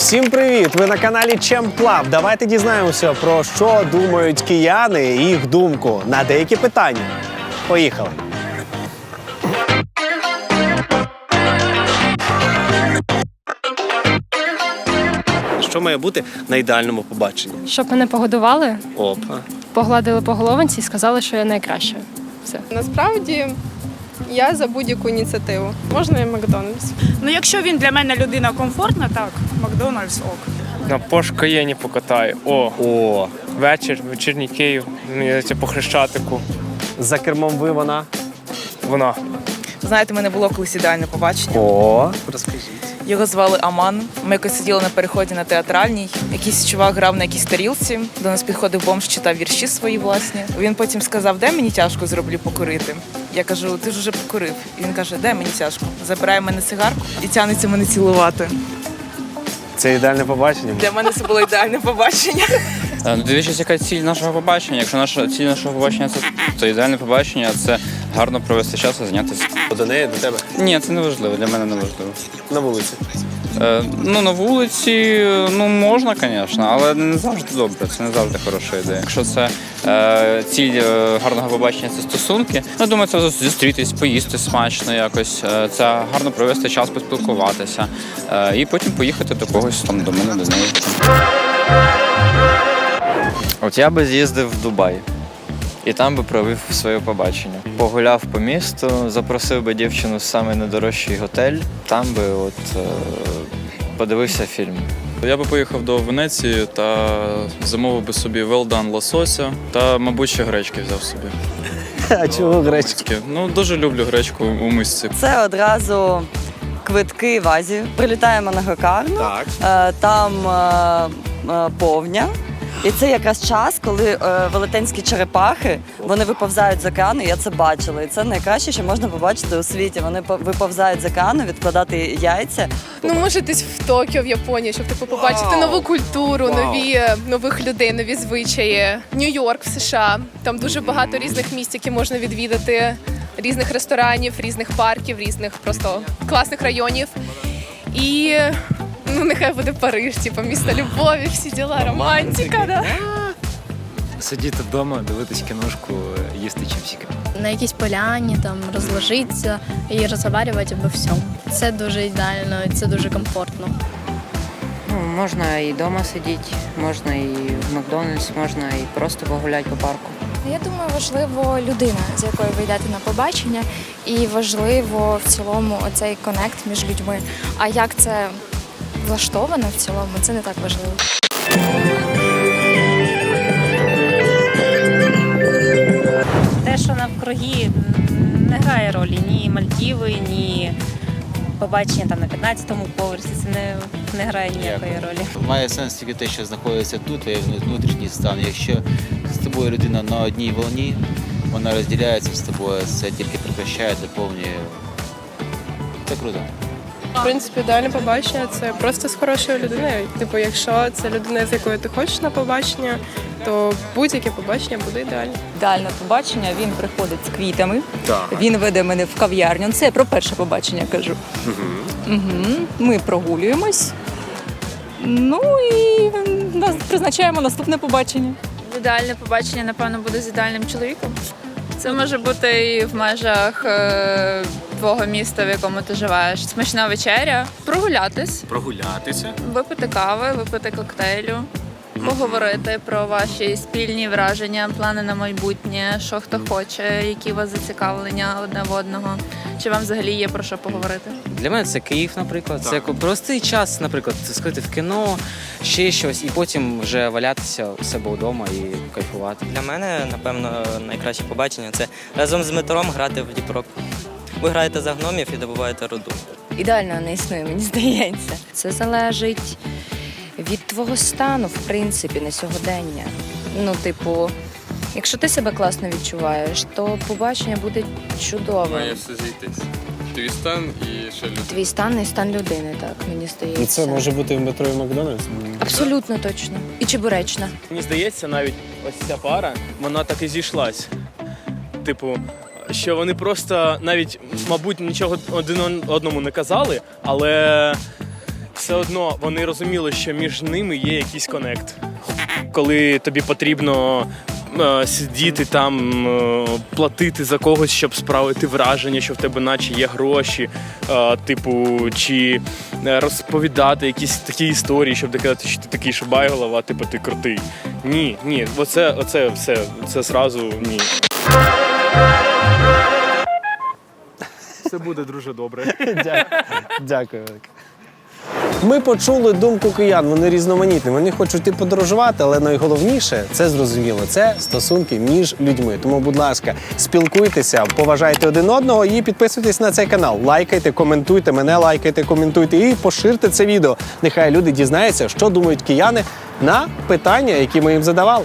Всім привіт! Ви на каналі Чемплаб. Давайте дізнаємося про що думають кияни і їх думку на деякі питання. Поїхали. Що має бути на ідеальному побаченні? Щоб мене погодували, Опа. погладили по головинці і сказали, що я найкраща. Все. Насправді я за будь-яку ініціативу. Можна і Макдональдс. Ну, якщо він для мене людина комфортна, так, Макдональдс ок. На Porsche Cayenne покатаю. О, О, вечір, вечірній Київ, мені здається, по Хрещатику. за кермом ви вона. Вона. Знаєте, в мене було колись ідеальне побачення. О, розкажіть. Його звали Аман. Ми якось сиділи на переході на театральній. Якийсь чувак грав на якійсь тарілці. До нас підходив бомж, читав вірші свої власні. Він потім сказав, де мені тяжко зроблю покурити. Я кажу, ти ж уже покурив. І він каже, де мені тяжко. Забирає мене цигарку і тянеться мене цілувати. Це ідеальне побачення. Для мене це було ідеальне побачення. Е, Ну, дивлячись, яка ціль нашого побачення. Якщо наша ціль нашого побачення це то ідеальне побачення, це гарно провести час і зайнятися. До неї, до тебе. Ні, це не важливо, для мене не важливо. На вулиці. Е, ну на вулиці ну можна, звісно, але не завжди добре. Це не завжди хороша ідея. Якщо це е, ціль е, гарного побачення, це стосунки. Ну думаю, це зустрітись, поїсти смачно якось. Е, це гарно провести час, поспілкуватися е, і потім поїхати до когось там до мене, до неї. От я би з'їздив в Дубай і там би провів своє побачення. Погуляв по місту, запросив би дівчину в самий найдорожчий готель, там би от е, подивився фільм. Я би поїхав до Венеції та замовив би собі well done лосося та, мабуть, ще гречки взяв собі. А чого гречка? Таке. Ну, дуже люблю гречку у мисці. Це одразу квитки в Азію. Прилітаємо на Гокарну, Так. е, там е, е, повня. І це якраз час, коли е, велетенські черепахи вони виповзають з океану. Я це бачила. І це найкраще, що можна побачити у світі. Вони виповзають з океану, відкладати яйця. Ну, може, десь в Токіо, в Японії, щоб типу побачити нову культуру, нові нових людей, нові звичаї. Нью-Йорк в США. Там дуже багато різних місць, які можна відвідати, різних ресторанів, різних парків, різних просто класних районів. І ну нехай буде Париж, типу місто любові, всі діла, романтика. Да? Сидіти вдома, дивитись кіношку, їсти чіпсики. На якійсь поляні там розложитися і розговорювати обо всьому. Це дуже ідеально, це дуже комфортно. Ну, можна і вдома сидіти, можна і в Макдональдс, можна і просто погуляти по парку. Я думаю, важливо людина, з якою ви йдете на побачення, і важливо в цілому оцей конект між людьми. А як це влаштовано в цілому, це не так важливо. Те, що навкруги не грає ролі ні Мальдіви, ні побачення там на 15-му поверсі. Це не, не грає ніякої ролі. Має сенс тільки те, що знаходиться тут, і внутрішній стан. Якщо з тобою людина на одній волні, вона розділяється з тобою, це тільки прикращає, доповнює. Це круто. В принципі, ідеальне побачення це просто з хорошою людиною. Типу, якщо це людина, з якою ти хочеш на побачення, то будь-яке побачення буде ідеальне. Ідеальне побачення, він приходить з квітами. Так. Він веде мене в кав'ярню. Це я про перше побачення кажу. Угу. Ми прогулюємось. Ну і нас призначаємо наступне побачення. Ідеальне побачення, напевно, буде з ідеальним чоловіком. Це може бути і в межах е, твого міста, в якому ти живеш. Смачна вечеря, прогулятись, Прогулятися. випити кави, випити коктейлю, поговорити про ваші спільні враження, плани на майбутнє, що хто хоче, які у вас зацікавлення одне в одного. Чи вам взагалі є про що поговорити? Для мене це Київ, наприклад. Це простий час, наприклад, сходити в кіно, ще щось, і потім вже валятися у себе вдома і кайфувати. Для мене, напевно, найкраще побачення це разом з метром грати в діпрок. Ви граєте за гномів і добуваєте руду. Ідеально не існує, мені здається. Це залежить від твого стану, в принципі, на сьогодення. Ну, типу, якщо ти себе класно відчуваєш, то побачення буде чудовим. все зійтись. Твій стан і ще люди. Твій стан і стан людини, так, мені здається. Ну це може бути в метро і Макдональдс. Абсолютно точно. І чебуречна. Мені здається, навіть ось ця пара, вона так і зійшлась. Типу, що вони просто навіть, мабуть, нічого один одному не казали, але все одно вони розуміли, що між ними є якийсь конект. Коли тобі потрібно е, сидіти там, е, платити за когось, щоб справити враження, що в тебе наче є гроші, е, типу, чи е, розповідати якісь такі історії, щоб доказати, що ти такий шибайголова, а типу ти крутий. Ні, ні, оце, оце все, це зразу ні. Все буде дуже добре. Дя- Дякую. Ми почули думку киян, вони різноманітні. Вони хочуть і подорожувати, але найголовніше це зрозуміло. Це стосунки між людьми. Тому, будь ласка, спілкуйтеся, поважайте один одного і підписуйтесь на цей канал. Лайкайте, коментуйте, мене лайкайте, коментуйте і поширте це відео. Нехай люди дізнаються, що думають кияни на питання, які ми їм задавали.